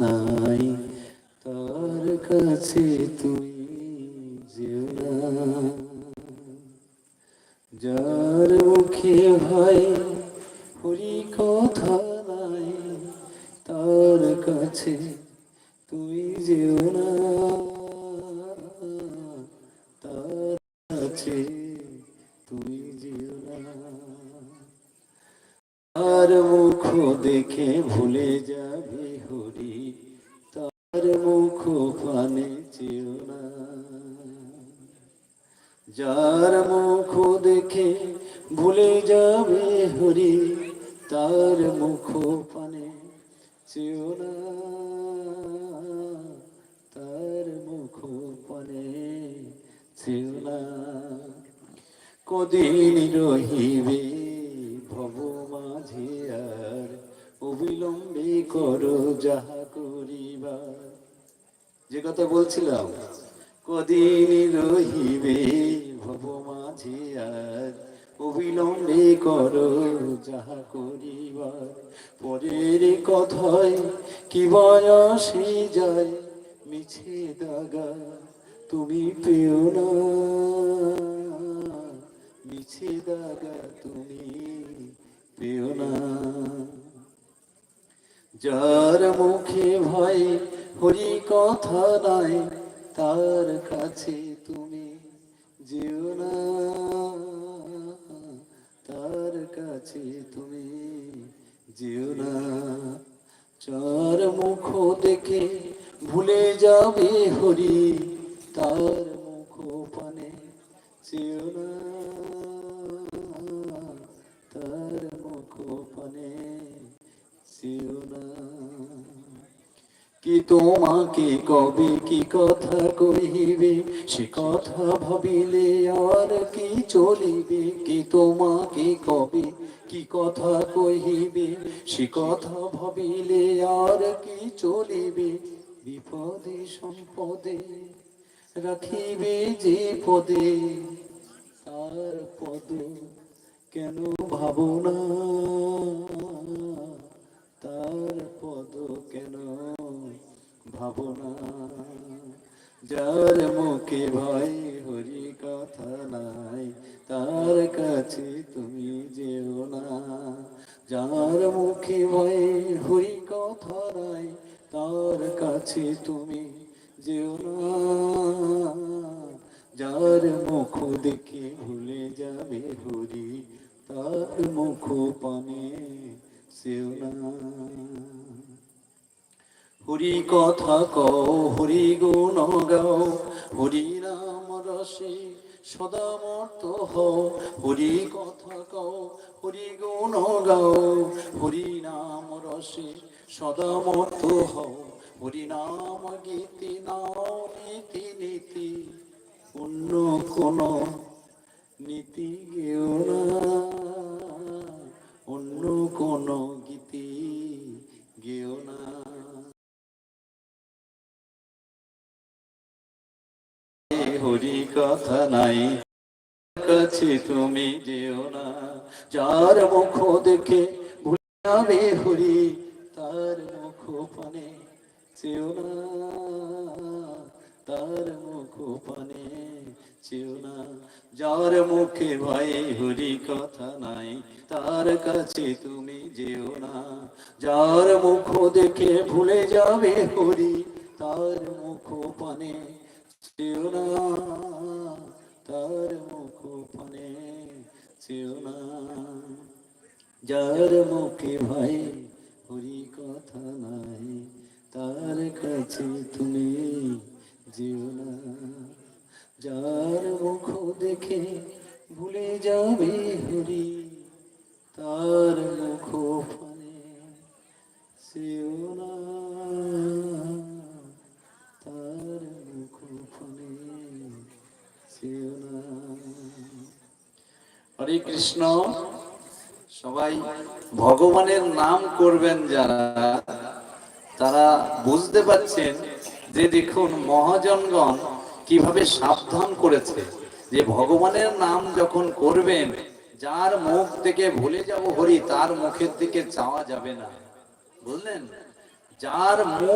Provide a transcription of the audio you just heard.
নাই। তার কাছে তুমি যেও যার মুখে ভাই হরি কথা নাই। তার কাছে তুমি যেও না। তার কাছে তুমি যেও না তার মুখ দেখে ভুলে যাবে হরি, তার মুখ পানে চেও না। যার মুখ দেখে ভুলে যাবে হরি, তার মুখ পানে চেও না। তার মুখ পানে চেও না। কদিন রহিবে অবিলম্বে করো, যাহা করিবার। যে কথা বলছিলাম কদিন রহিবে ভব মাঝে আর। অবিলম্বে করো, যাহা করিবার। পরের কথায় কি বয়সে যায়, মিছে দাগা তুমি পেও না। মিছে দাগা তুমি যার মুখে ভয়, হরি কথা নাই, তার কাছে তুমি যেও না। তার কাছে তুমি যেও না। চার মুখ দেখে ভুলে যাবে হরি, তার মুখ পানে চেও না তার মুখ পানে চেও না কি তোমাকে কবে কি কথা কহিবে? সে কথা ভাবিলে আর কি চলিবে? কি তোমাকে কবে কি কথা কহিবে? সে কথা ভাবিলে আর কি চলিবে? বিপদে সম্পদে রাখিবে যে পদে, তার পদ কেন ভাবনা তার পদ কেন ভাবনা। যার মুখে ভাই হরি কথা নাই। তার কাছে তুমি যেও না। যার মুখে ভাই হরি কথা নাই। তার কাছে তুমি যেও না। যার মুখ দেখে ভুলে যাবে হরি, তার মুখ পানে সেও না। হরি কথা কও, হরি গুণ গাও, হরি নাম রসে সদা মর্ত হও। হরি কথা কও, হরি গুণ গাও, হরি নাম রসে সদা মর্ত হও। হরি নাম গীতি নাও, নীতি নীতি, অন্য কোন নীতি গেও না। অন্য কোন কথা নাই। কাছে তুমি যেও না। যার মুখ দেখে ভুলে হরি, তার মুখ পানে চেও না। তার মুখ পানে চেও না। যার মুখে ভাই হরি কথা নাই, তার কাছে তুমি যেও না। যার মুখ দেখে ভুলে যাবে হরি, তার মুখ পানে যার মুখে ভাই হরি কথা নাই, তার কাছে তুমি যেও না। যার মুখ দেখে ভুলে যাবে হরি, তার মুখ পানে সেও না। তার মুখ পানে সেও না। হরে কৃষ্ণ। সবাই ভগবানের নাম করবেন যারা, তারা বুঝতে পারছেন যে দেখুন মহাজনগণ কীভাবে সাবধান করেছে, যে ভগবানের নাম যখন করবেন, যার মুখ থেকে ভুলে যাব হরি, তার মুখের দিকে চাওয়া যাবে না। বুঝলেন? যার মুখ